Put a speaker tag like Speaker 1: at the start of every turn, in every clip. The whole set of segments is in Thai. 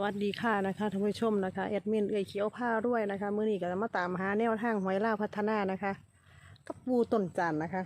Speaker 1: สวัสดีค่ะนะคะท่านผู้ชมนะคะแอดมินเอ่ยเขียวผ้าด้วยนะคะมื้อนี้ก็จะมาตามหาแนวทางหวยล่าพัฒนานะคะกับปูต้นจันทร์นะคะ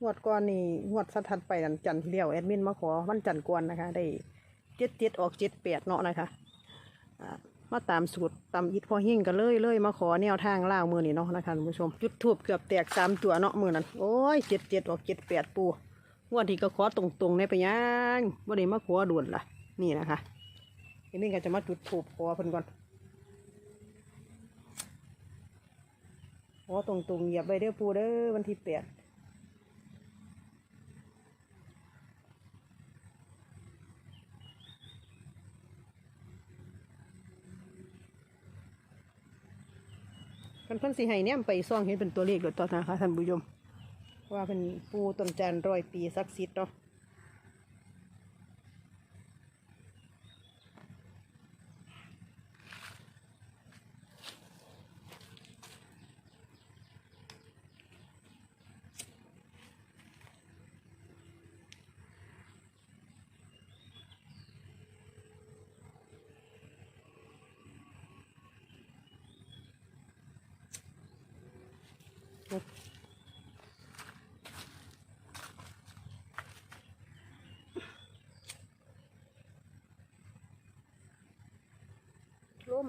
Speaker 1: งวดก่อนนี่งวดสัทัดไปนันจันทร์เดียวแอดมินมาขอวันจันทร์กวนนะคะ ได้เจ็ดเจ็ดออกเจ็ดแปดเนาะนะคะมาตามสูตรตามอิดพอหิ่งกันเลยเลยมาขอแนวทางล่าวมือนี่เนาะนะคะท่านผู้ชมจุดทูบเกือบแตกสามตัวเนาะมือนั้นโอ้ยเจ็ดเจ็ดออกเจ็ดแปดปูงวดที่ก็ขอตรงๆในไปยังวันนี้มาขอด่วนล่ะ นี่นะคะ ทีนี้ก็จะมาจุดถูกคอเพิ่นก่อนขอตรงๆเหยียบไปเด้อปูเด้อวันที่แปดกันเพิ่นสิให้เนี่ยไปซ่องเห็นเป็นตัวเลขโดยตอนนะคะท่านผู้ชมว่าเป็นปูต้นจันร์ร้อยปีศักดิ์สิทธิ์เนาะ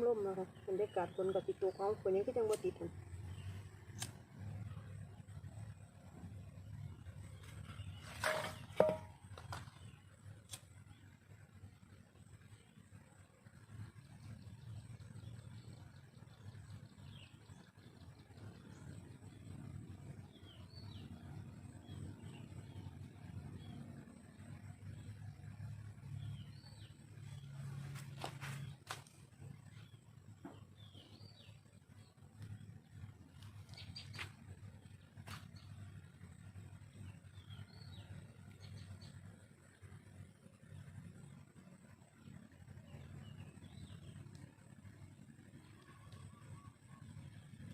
Speaker 1: ล่มล่มๆนะคะเป็นได้กาศฝนกับติดตัวของฝนยังก็ยังบ่ติด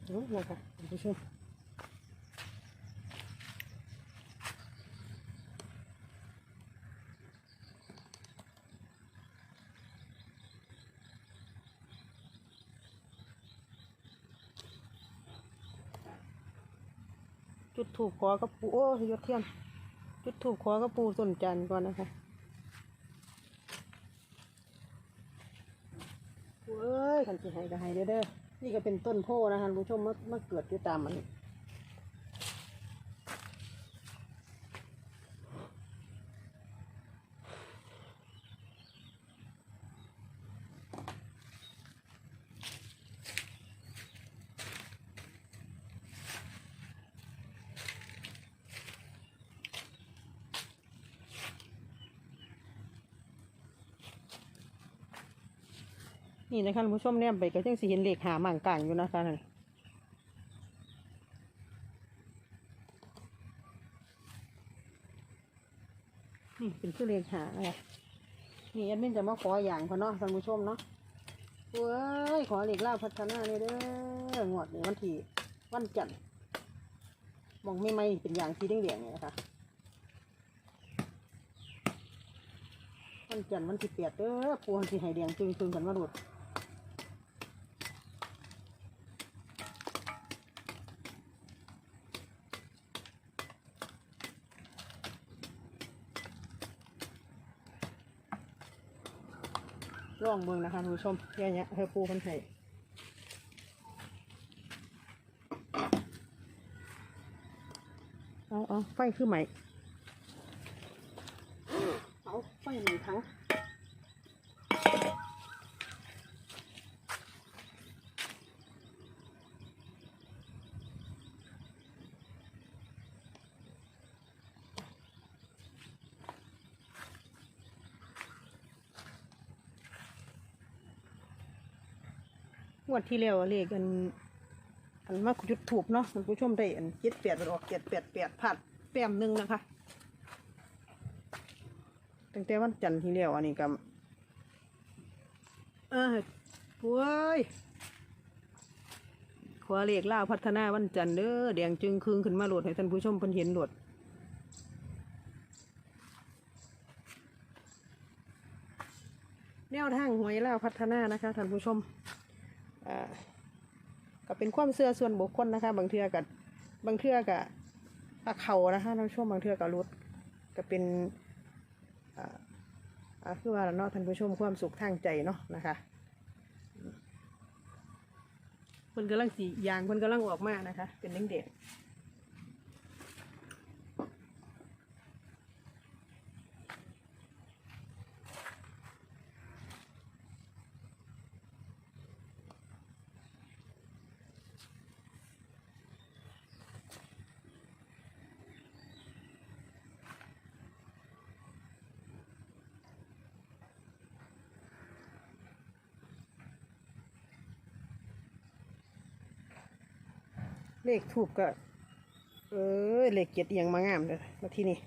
Speaker 1: นเอานะคะท่านผู้ชมจุดถูกขอกับปูโอ้ยยศเทียนจุดถูกขอกับปูต้นจันก่อนนะคะเอ้ยขันสิให้ก็ให้เด้อเด้อ นี่ก็เป็นต้นโพนะคะคุณผู้ชมมามาเกิดอยู่ตามมัน นี่นะคะผู้ชมเนี่ยไปก็ยังสิเห็นเลขหามั่งกลางอยู่นะคะนั่นนี่เป็นคือเลขหาอะไรนี่แอดมินจะมาขออย่างพอเนาะท่านผู้ชมเนาะเว้ยขอเหลขล่าพัฒนาเลยเด้องวดนี้วันที่วันจันทร์มองไม่ไม่เป็นอย่างที่เด้งๆเนี่ยนะคะวันจันทร์วันที่เปียดเด้อปวนที่ให้แดงจึงจึงกันมาหลุด ร่องเมืองนะคะคุณผู้ชมแย่เนี้ยเธอปูคนไทยเอาเอาไฟคือไหมเอาไฟไหมทั้งง วดที่แล้วเลขอันอันมาจุดถูกเนาะท่านผู้ชมได้อันเจ็ดแปดมันออกเจ็ดแปดแปดผ่านแต้มหนึ่งนะคะตั้งแต่วันจันทร์ที่แล้วอันนี้ก็เออป่วยขวาเลขล่าพัฒนาวันจันทร์เด้อแดงจึงคืงขึ้นมาโหลดให้ท่านผู้ชมเพิ่นเห็นโหลดแนวทางหวยลาพัฒนานะคะท่านผู้ชม อ่าก็เป็นความเสื่อส่วนบุคคลนะคะ บางเทือกับบางเทือกับปลาเขานะคะท่านผู้ชมบางเทือกับรุดก็เป็นอ่าอ่าคือว่าเนาะท่านผู้ชมความสุขทางใจเนาะนะคะคนกำลังสียางคนกำลังออกมานะคะ เป็นเด้งเด็ก เลขถูกก็ เออ เลขเกียร์เอียงมางามเลยมาที่นี่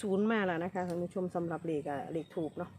Speaker 1: ศูนย์มาแล้วนะคะท่านผู้ชมสำหรับเลขอะเลขถูกเนาะ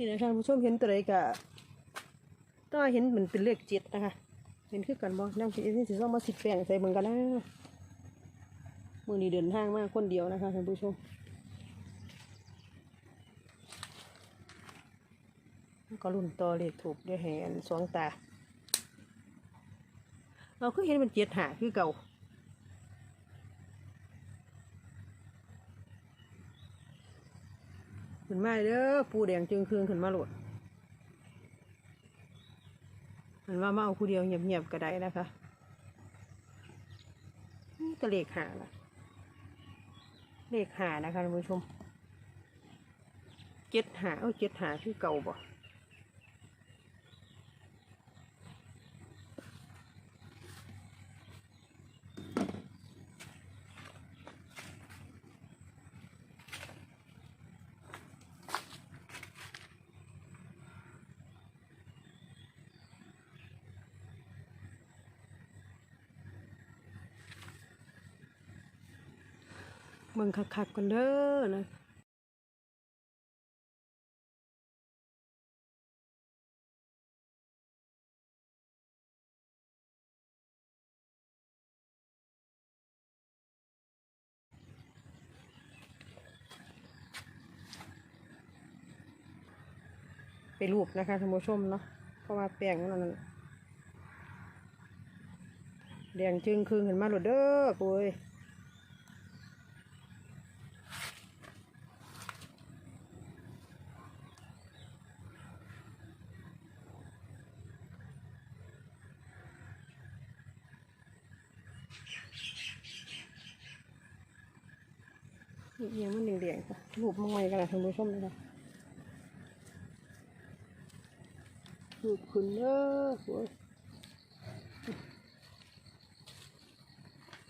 Speaker 1: นี่นะคะท่านผู้ชมเห็นตัวใดก็ต้องเห็นเหมือนเป็นเลขเจ็ดนะคะ เห็นคือกันบ่นั่งคิดที่สิต้องมาสิบแปลงใส่เบิ่งกันนะมือนี้เดินทางมากคนเดียวนะคะท่านผู้ชมก็รุ่นต่อเลขถูกด้วยแหนสองตา เราคือเห็นมันเจ็ดหาคือเก่า นมาเด้อปูแดงจึงคืนขึ้นมาโหลดมันว่ามาเอาคู่เดียวเงียบๆก็ได้นะคะนี่ก็เลขหาละเลขหานะคะท่านผู้ชมเจ็ดหาเอาเจ็ดหาคือเก่าบ่ เมืองคักๆกันเด้อนะไปรูปนะคะท่านผู้ชมเนาะเพราะว่าแป้งมันนั่นแดงจึงคืนขึ้นมาหลุดเด้อปุ้ย เอีกอย่างมันแดงๆค่ะรูปมอยกันนะท่านผู้ชมนะคะรูปขึ้นเด้อสวย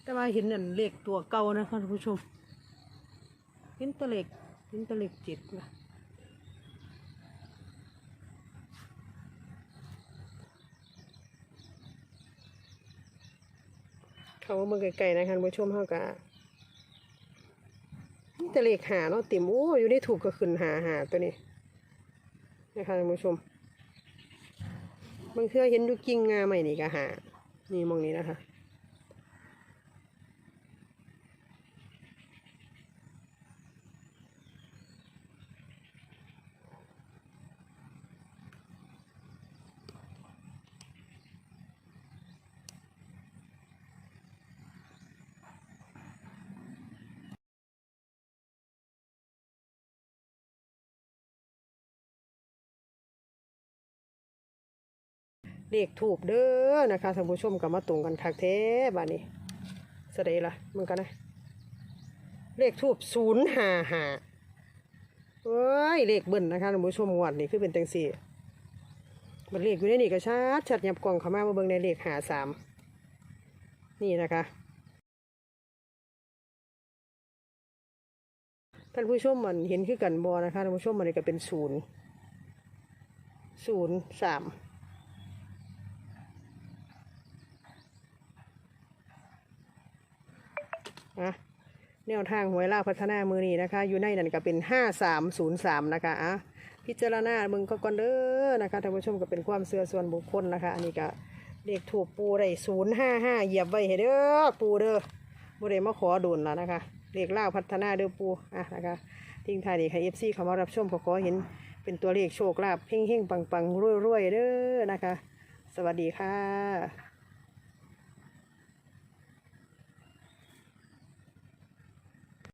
Speaker 1: แต่ว่าเห็นนั่นเลขตัวเก่านะท่านผู้ชม เห็นตัวเลขเห็นตัวเลขเจ็ดนะ เขามาเมืองไกลๆนะคะผู้ชมเขากะนี่ตะเลขหาเนาะติ่มโอ้อยู่นี่ถูกก็ขึ้นหาหาตัวนี้นะคะท่านผู้ชมบางเทื่อเห็นดูกิ่งงาใหม่นี่ก็หา นี่มองนี้นะคะ เลขถูกเด้อนะคะท่านผู้ชมกับมาตรงกันคักแท้บ้านนี้สะเดละมึงกันนะ เลขทูบศูนย์ห้าห้าเอ้ยเลขเบิ้ลนะคะท่านผู้ชมงวดนี่คือเป็นจังสี่มันเลขอยู่ในนี่ก็ชัดชัดยับกล่องเข้ามามาเบิ่งในเลขหาสามนี่นะคะท่านผู้ชมมันเห็นคือกันบอนะคะท่านผู้ชมมันก็เป็นศูนย์ศูนย์สาม อะแนวทางหวยล่าวพัฒนามือนี้นะคะ อยู่ในนั้นก็เป็นห้าสามศูนย์สามนะคะอะพิจารณาเบิ่งก็ก่อนเด้อนะคะท่านผู้ชมก็เป็นความเสื่อส่วนบุคคลนะคะ อันนี้ก็เลขถูกปูได้ศูนย์ห้าห้าเหยียบไว้ให้เด้อปูเด้อบ่ได้มาขอดุลแล้วนะคะเลขล่าวพัฒนาเด้อปูอะนะคะทิ้งท้ายนี้ค่ะเอฟซีเขามารับชมก็ขอเห็นเป็นตัวเลขโชคลาภเฮงๆปังๆรวยๆเด้อนะคะ สวัสดีค่ะ